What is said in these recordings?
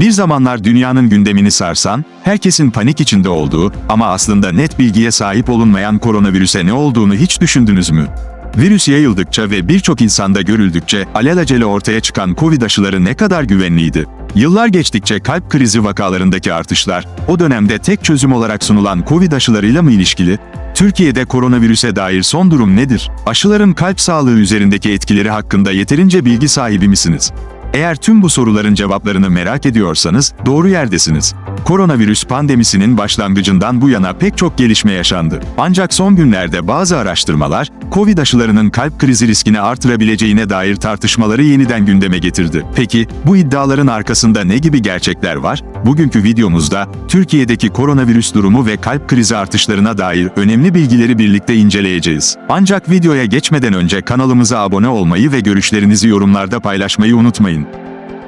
Bir zamanlar dünyanın gündemini sarsan, herkesin panik içinde olduğu ama aslında net bilgiye sahip olunmayan koronavirüse ne olduğunu hiç düşündünüz mü? Virüs yayıldıkça ve birçok insanda görüldükçe alelacele ortaya çıkan Covid aşıları ne kadar güvenliydi? Yıllar geçtikçe kalp krizi vakalarındaki artışlar, o dönemde tek çözüm olarak sunulan Covid aşılarıyla mı ilişkili? Türkiye'de koronavirüse dair son durum nedir? Aşıların kalp sağlığı üzerindeki etkileri hakkında yeterince bilgi sahibi misiniz? Eğer tüm bu soruların cevaplarını merak ediyorsanız doğru yerdesiniz. Koronavirüs pandemisinin başlangıcından bu yana pek çok gelişme yaşandı. Ancak son günlerde bazı araştırmalar, Covid aşılarının kalp krizi riskini artırabileceğine dair tartışmaları yeniden gündeme getirdi. Peki, bu iddiaların arkasında ne gibi gerçekler var? Bugünkü videomuzda, Türkiye'deki koronavirüs durumu ve kalp krizi artışlarına dair önemli bilgileri birlikte inceleyeceğiz. Ancak videoya geçmeden önce kanalımıza abone olmayı ve görüşlerinizi yorumlarda paylaşmayı unutmayın.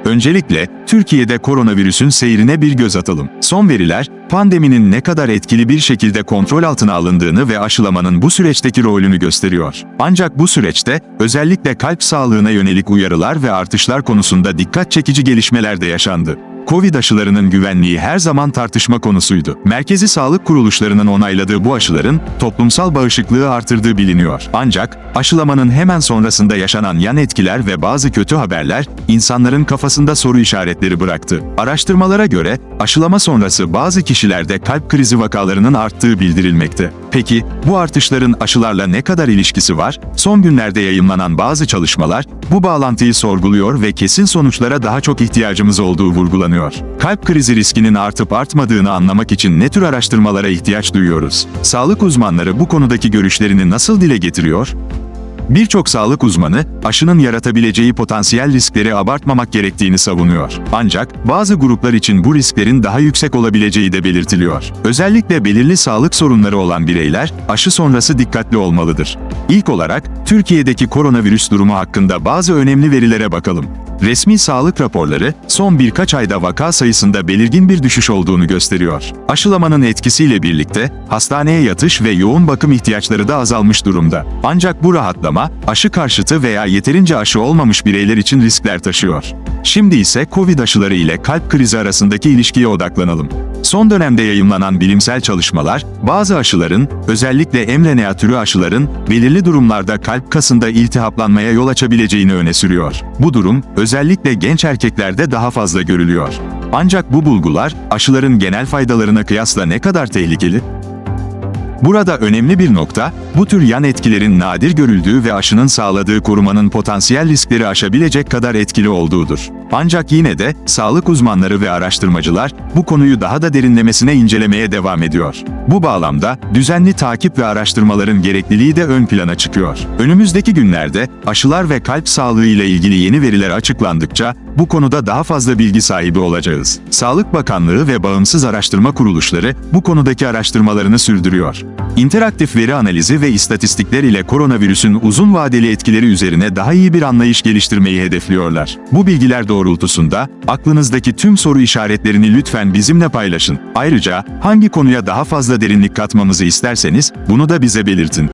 Öncelikle, Türkiye'de koronavirüsün seyrine bir göz atalım. Son veriler, pandeminin ne kadar etkili bir şekilde kontrol altına alındığını ve aşılamanın bu süreçteki rolünü gösteriyor. Ancak bu süreçte, özellikle kalp sağlığına yönelik uyarılar ve artışlar konusunda dikkat çekici gelişmeler de yaşandı. Covid aşılarının güvenliği her zaman tartışma konusuydu. Merkezi sağlık kuruluşlarının onayladığı bu aşıların toplumsal bağışıklığı artırdığı biliniyor. Ancak aşılamanın hemen sonrasında yaşanan yan etkiler ve bazı kötü haberler insanların kafasında soru işaretleri bıraktı. Araştırmalara göre aşılama sonrası bazı kişilerde kalp krizi vakalarının arttığı bildirilmekte. Peki bu artışların aşılarla ne kadar ilişkisi var? Son günlerde yayımlanan bazı çalışmalar bu bağlantıyı sorguluyor ve kesin sonuçlara daha çok ihtiyacımız olduğu vurgulanıyor. Kalp krizi riskinin artıp artmadığını anlamak için ne tür araştırmalara ihtiyaç duyuyoruz? Sağlık uzmanları bu konudaki görüşlerini nasıl dile getiriyor? Birçok sağlık uzmanı, aşının yaratabileceği potansiyel riskleri abartmamak gerektiğini savunuyor. Ancak, bazı gruplar için bu risklerin daha yüksek olabileceği de belirtiliyor. Özellikle belirli sağlık sorunları olan bireyler, aşı sonrası dikkatli olmalıdır. İlk olarak, Türkiye'deki koronavirüs durumu hakkında bazı önemli verilere bakalım. Resmi sağlık raporları, son birkaç ayda vaka sayısında belirgin bir düşüş olduğunu gösteriyor. Aşılamanın etkisiyle birlikte, hastaneye yatış ve yoğun bakım ihtiyaçları da azalmış durumda. Ancak bu rahatlama, aşı karşıtı veya yeterince aşı olmamış bireyler için riskler taşıyor. Şimdi ise Covid aşıları ile kalp krizi arasındaki ilişkiye odaklanalım. Son dönemde yayımlanan bilimsel çalışmalar, bazı aşıların, özellikle mRNA türü aşıların, belirli durumlarda kalp kasında iltihaplanmaya yol açabileceğini öne sürüyor. Bu durum, özellikle genç erkeklerde daha fazla görülüyor. Ancak bu bulgular, aşıların genel faydalarına kıyasla ne kadar tehlikeli? Burada önemli bir nokta, bu tür yan etkilerin nadir görüldüğü ve aşının sağladığı korumanın potansiyel riskleri aşabilecek kadar etkili olduğudur. Ancak yine de sağlık uzmanları ve araştırmacılar bu konuyu daha da derinlemesine incelemeye devam ediyor. Bu bağlamda düzenli takip ve araştırmaların gerekliliği de ön plana çıkıyor. Önümüzdeki günlerde aşılar ve kalp sağlığı ile ilgili yeni veriler açıklandıkça bu konuda daha fazla bilgi sahibi olacağız. Sağlık Bakanlığı ve bağımsız araştırma kuruluşları bu konudaki araştırmalarını sürdürüyor. İnteraktif veri analizi ve istatistikler ile koronavirüsün uzun vadeli etkileri üzerine daha iyi bir anlayış geliştirmeyi hedefliyorlar. Bu bilgiler doğrultusunda aklınızdaki tüm soru işaretlerini lütfen bizimle paylaşın. Ayrıca hangi konuya daha fazla derinlik katmamızı isterseniz bunu da bize belirtin.